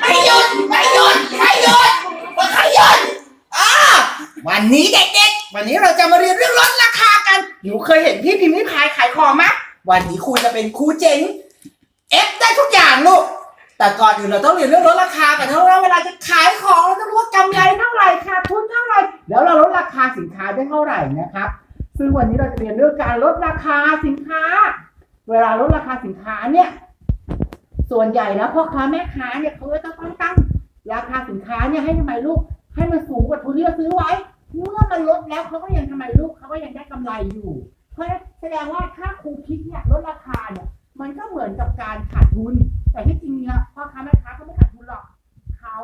ไม่หยุดไม่หยุดไม่หยุดไม่หยุดอ่าวันนี้เด็กๆ วันนี้เราจะมาเรียนเรื่องลดราคากันหนูเคยเห็นพี่พิมพ์ริพายขายของไหมวันนี้ครูจะเป็นครูเจ๋งเอฟได้ทุกอย่างลูกแต่ก่อนอื่นเราต้องเรียนเรื่องลดราคากันเพราะเวลาจะขายของเราจะรู้ว่ากำไรเท่าไหร่ขาดทุนเท่าไหร่แล้วเราลดราคาสินค้าได้เท่าไหร่นะครับ ซึ่งวันนี้เราจะเรียนเรื่องการลดราคาสินค้า เวลาลดราคาสินค้าเนี่ย ส่วนใหญ่แล้วพ่อค้าแม่ค้าเนี่ยเขาก็ต้องตั้งราคาสินค้าเนี่ยให้ทำไมลูก ให้มันสูงกว่าทุนที่เราซื้อไว้ เมื่อมันลดแล้วเขาก็ยังทำไมลูกเขาก็ยังได้กำไรอยู่ เพราะแสดงว่าถ้าครูคิดเนี่ยลดราคาเนี่ยมันก็เหมือนกับการขาดทุน แต่ที่จริงแล้วพ่อค้าแม่ค้าเขาไม่ขาดทุนหรอกเขา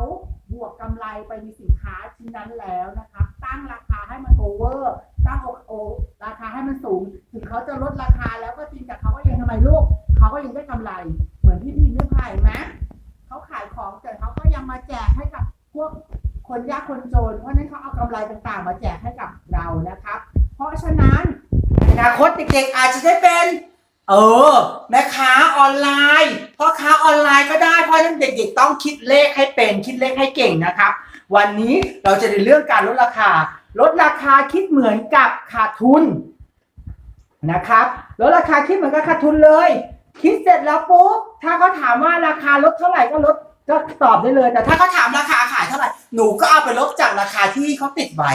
บวกกำไรไปในสินค้าชิ้นนั้นแล้วนะครับตั้งราคาให้มันโอเวอร์ตั้งโอโอราคาให้มันสูง ถึงเขาจะลดราคาแล้วก็จริงแต่เขาก็ยังทำไมลูกเขาก็ยังได้กำไร เหมือนที่พี่ไม่พายไหมเขาขายของแต่เขาก็ยังมาแจกให้กับพวกคนยากคนจน เพราะนั้นเขาเอากำไรต่างๆ มาแจกให้กับเรานะครับ เพราะฉะนั้นอนาคตเด็กๆอาจจะได้เป็น เออแม่ค้าออนไลน์พ่อค้าออนไลน์ก็ได้เพราะฉะนั้นเด็กๆต้องคิดเลขให้เป็นคิดเลขให้เก่งนะครับ วันนี้เราจะเรียนเรื่องการลดราคา ลดราคาคิดเหมือนกับขาดทุนนะครับลดราคาคิดเหมือนกับขาดทุนเลย คิดเสร็จแล้วปุ๊บ ถ้าเขาถามว่าราคาลดเท่าไหร่ก็ลดก็ตอบได้เลย แต่ถ้าเขาถามราคาขายเท่าไหร่หนูก็เอาไปลดจากราคาที่เขาติดไว้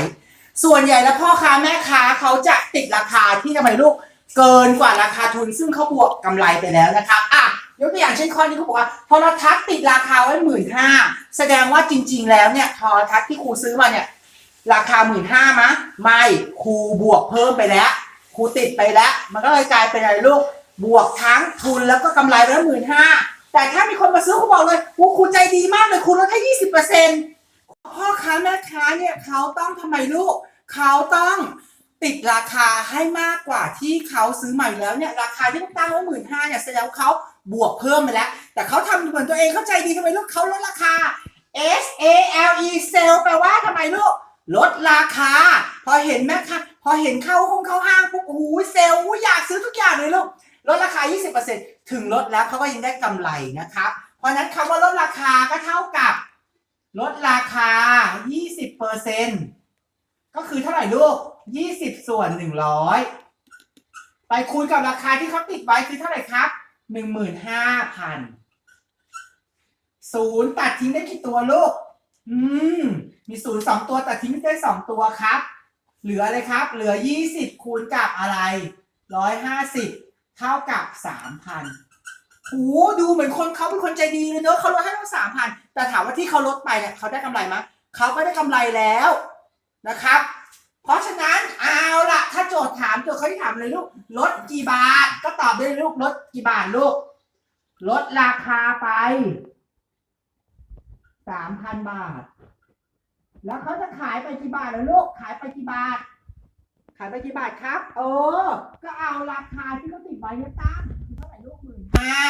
ส่วนใหญ่แล้วพ่อค้าแม่ค้าเขาจะติดราคาที่ทำไมลูกเกินกว่าราคาทุนซึ่งเขาบวกกำไรไปแล้วนะครับอะยกตัวอย่างเช่นข้อนี้เขาบอกว่าโทรทัศน์ติดราคาไว้หมื่นห้าแสดงว่าจริง ๆ แล้วเนี่ยโทรทัศน์ที่ครูซื้อมาเนี่ยราคาหมื่นห้ามะไม่ครูบวกเพิ่มไปแล้วครูติดไปแล้ว มันก็เลยกลายเป็นอะไรลูก บวกทั้งทุนแล้วก็กำไรไปแล้วหมื่นห้าแต่ถ้ามีคนมาซื้อเขาบอกเลยครูครูใจดีมากเลยครูลดให้ยี่สิบเปอร์เซ็นต์พ่อค้าแม่ค้าเนี่ยเขาต้องทำไมลูก เขาต้องติดราคาให้มากกว่าที่เขาซื้อใหม่แล้วเนี่ยราคาที่ตั้งไว้หมื่นห้าเนี่ยแสดงว่าเขาบวกเพิ่มไปแล้ว แต่เขาทำเหมือนตัวเองเข้าใจดีทำไมลูกเขาลดราคา S A L E sale แปลว่าทำไมลูกลดราคา พอเห็นแม่ค้าพอเห็นเข้าห้องเข้าห้างปุ๊บโอ้โหเซลล์อยากซื้อทุกอย่างเลยลูก ลดราคา 20%ถึงลดแล้วเขาก็ยังได้กำไรนะครับ เพราะนั้นคำว่าลดราคาก็เท่ากับ ลดราคา 20%ก็คือเท่าไหร่ลูก 20 ส่วน 100 ไปคูณกับราคาที่เขาติดไว้คือเท่าไหร่ครับ 15,000ศูนย์ตัดทิ้งได้กี่ตัวลูก อืม มีศูนย์สองตัวตัดทิ้งได้สองตัวครับ เหลืออะไรครับ เหลือ 20 คูณกับอะไร 150 เท่ากับ3,000โหดูเหมือนคนเขาเป็นคนใจดีเลยเนอะเขาลดให้ตั้ง3,000แต่ถามว่าที่เขาลดไปเนี่ยเขาได้กำไรไหมยเขาก็ได้กำไรแล้วนะครับ เพราะฉะนั้นเอาละถ้าโจทย์ถามโจทย์เขาที่ถามเลยลูกลดกี่บาท ก็ตอบได้เลยลูกลดกี่บาทลูกลดราคาไป3,000บาท แล้วเขาจะขายไปกี่บาทแล้วลูกขายไปกี่บาท ขายไปกี่บาทครับ เออ ก็เอาราคาที่เขา ติดไว้เนี่ยตั้งคือเท่าไหร่ลูกหมื่นห้า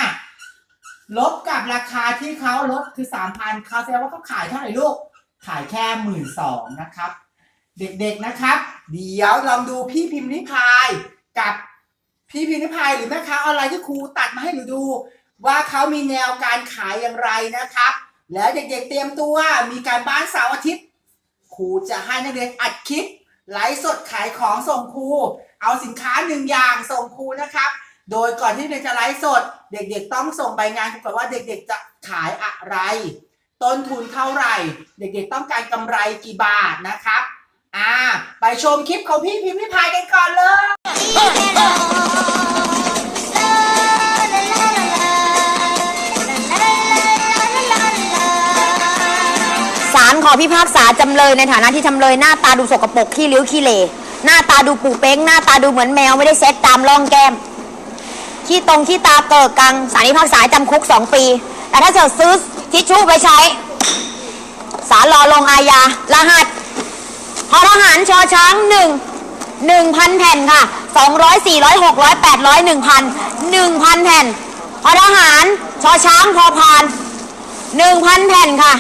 ลบกับราคาที่เขาลดคือสามพันเขาแสดงว่าเขาขายเท่าไหร่ลูก ขายแค่หมื่นสองนะครับ เด็กๆนะครับ เดี๋ยวลองดูพี่พิมพ์นิพายกับพี่พิมพ์นิพายหรือแม่ค้าออนไลน์ที่ครูตัดมาให้หนูดู ว่าเขามีแนวการขายอย่างไรนะครับ แล้วเด็กๆเตรียมตัวมีการบ้านเสาร์อาทิตย์ครูจะให้นักเรียนอัดคลิปไลฟ์สดขายของส่งครู เอาสินค้าหนึ่งอย่างส่งครูนะครับ โดยก่อนที่เด็กจะไลฟ์สด เด็กๆต้องส่งใบงานครูก่อนว่าเด็กๆจะขายอะไร ต้นทุนเท่าไหร่ เด็กๆต้องการกำไรกี่บาทนะครับอ่าไปชมคลิปของพี่พิมพ์ริพายกันก่อนเลยศาลขอพิพากษาจำเลยในฐานะที่จำเลยหน้าตาดูสกปรกขี้ริ้วขี้เหร่หน้าตาดูปูเป้ง หน้าตาดูเหมือนแมวไม่ได้เซ็ตตามร่องแก้ม ขี้ตรงขี้ตาเกิดกังศาลพิพากษาจำคุกสองปี แต่ถ้าเกิดซื้อทิชชู่ไปใช้ศาลรอลงอาญารหัสททหารชอช้างหนึ่งหนึ่งพันแผ่นค่ะสองร้อยสี่ร้อยหกร้อยแปดร้อยหนึ่งพันหนึ่งพันแผ่นททหารชอช้างพอพานหนึ่งพันแผ่นค่ะ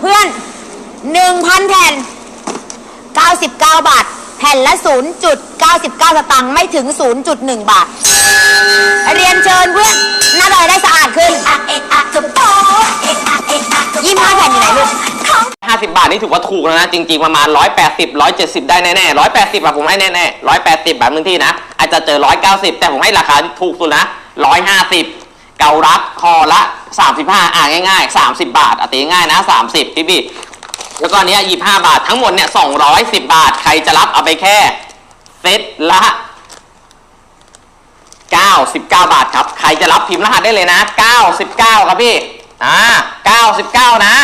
เพื่อน1,000แผ่น99บาท แผ่นละ 0.99 สตางค์ไม่ถึง 0.1 บาท เรียนเชิญเพื่อนหน้าดอยได้สะอาดขึ้นยี่ห้าแผ่นอยู่ไหนลูก 50 บาทนี่ถือว่าถูกแล้วนะ จริง ๆ ประมาณ 180 170 ได้แน่ๆ180อะผมให้แน่ๆ180แบบพื้นที่นะ อาจจะเจอ 190 แต่ผมให้ราคาถูกสุดนะ 150 เการักคอละ 35 อ่าง่ายๆ 30 บาทอะตีง่ายนะ 30 พี่พี่ แล้วก็อันเนี้ย25บาททั้งหมดเนี่ย210บาท ใครจะรับเอาไปแค่เซตละ99บาทครับ ใครจะรับพิมพ์รหัสได้เลยนะ99ครับพี่อ่า99นะ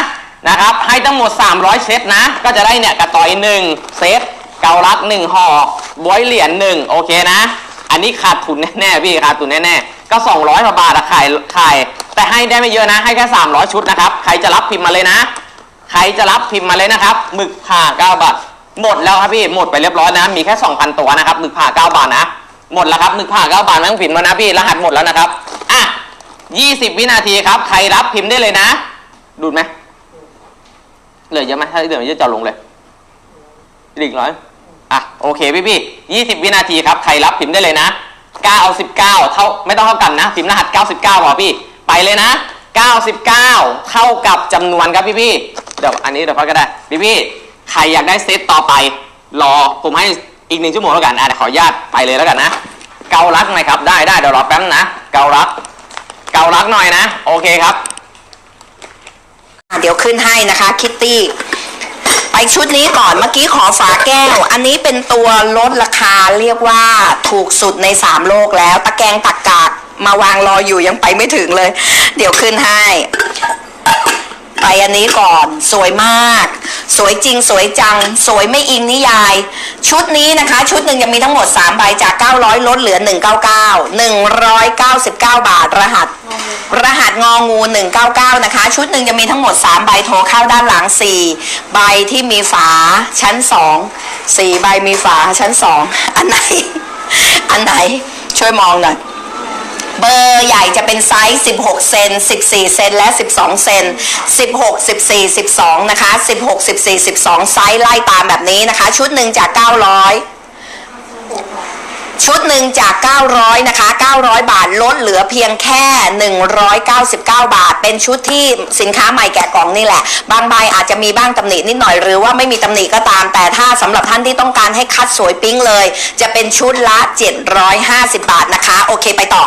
นะครับ ให้ทั้งหมด300เซตนะ ก็จะได้เนี่ยกระต่อย1เซตเกาลัด1ห่อบวยเหรียญ1โอเคนะ อันนี้ขาดทุนแน่ๆพี่ขาดทุนแน่ๆก็200กว่าบาทอะขายขายแต่ให้ได้ไม่เยอะนะ ให้แค่300ชุดนะครับ ใครจะรับพิมพ์มาเลยนะ ใครจะรับพิมพ์มาเลยนะครับหมึกผ่า9บาทหมดแล้วครับพี่หมดไปเรียบร้อยนะ มีแค่ 2,000 ตัวนะครับหมึกผ่า9บาทนะ หมดแล้วครับหมึกผ่า9บาทไม่ต้องพิมพ์แล้วนะพี่รหัสหมดแล้วนะครับอะ20 วินาทีครับ ใครรับพิมพ์ได้เลยนะ ดูดไหมเหลือเยอะไหมถ้าเหลือเยอะจะเอาลงเลยอีกร้อยอะโอเคพี่พี่ยี่สิบวินาทีครับใครรับพิมพ์ได้เลยนะ9เอา19เท่าไม่ต้องเท่ากันนะพิมพ์รหัส99พอพี่ ไปเลยนะ99เท่ากับจำนวนครับพี่พี่ี๋ยวอันนี้เดี๋ยวพักก็ได้พี่พี่ใครอยากได้เซตต่อไป รอผมให้อีกหนึ่งชั่วโมงแล้วกันอะเดี๋ยวขออนุญาตไปเลยแล้วกันนะเกาลักไหมครับได้ได้เดี๋ยวรอแป๊บนึงนะเกาลัก เกาลักหน่อยนะ โอเคครับเดี๋ยวขึ้นให้นะคะคิตตี้ไปชุดนี้ก่อนเมื่อกี้ขอฝาแก้ว อันนี้เป็นตัวลดราคาเรียกว่าถูกสุดในสามโลกแล้ว ตะแกรงตักกากมาวางรออยู่ยังไปไม่ถึงเลย เดี๋ยวขึ้นให้ ไปอันนี้ก่อน สวยมาก สวยจริงสวยจัง สวยไม่อิงนิยาย ชุดนี้นะคะ ชุดหนึ่งจะมีทั้งหมด3ใบจาก 900 ลดเหลือ 199 199 บาทรหัส รหัสงองู 199 นะคะ ชุดหนึ่งจะมีทั้งหมด 3 ใบโทรเข้าด้านหลัง 4 ใบที่มีฝาชั้น 2 4 ใบมีฝาชั้น 2 อันไหน อันไหนช่วยมองหน่อย เบอร์ใหญ่จะเป็นไซส์ 16 เซน 14 เซน และ 12 เซน 16 14 12 นะคะ 16 14 12 ไซส์ไล่ตามแบบนี้นะคะ ชุดหนึ่งจาก 900ชุดหนึ่งจาก 900 นะคะ 900 บาท ลดเหลือเพียงแค่ 199 บาท เป็นชุดที่สินค้าใหม่แกะกล่องนี่แหละ บางใบอาจจะมีบ้างตำหนินิดหน่อยหรือว่าไม่มีตำหนิก็ตาม แต่ถ้าสำหรับท่านที่ต้องการให้คัดสวยปิ๊งเลย จะเป็นชุดละ 750 บาทนะคะ โอเคไปต่อ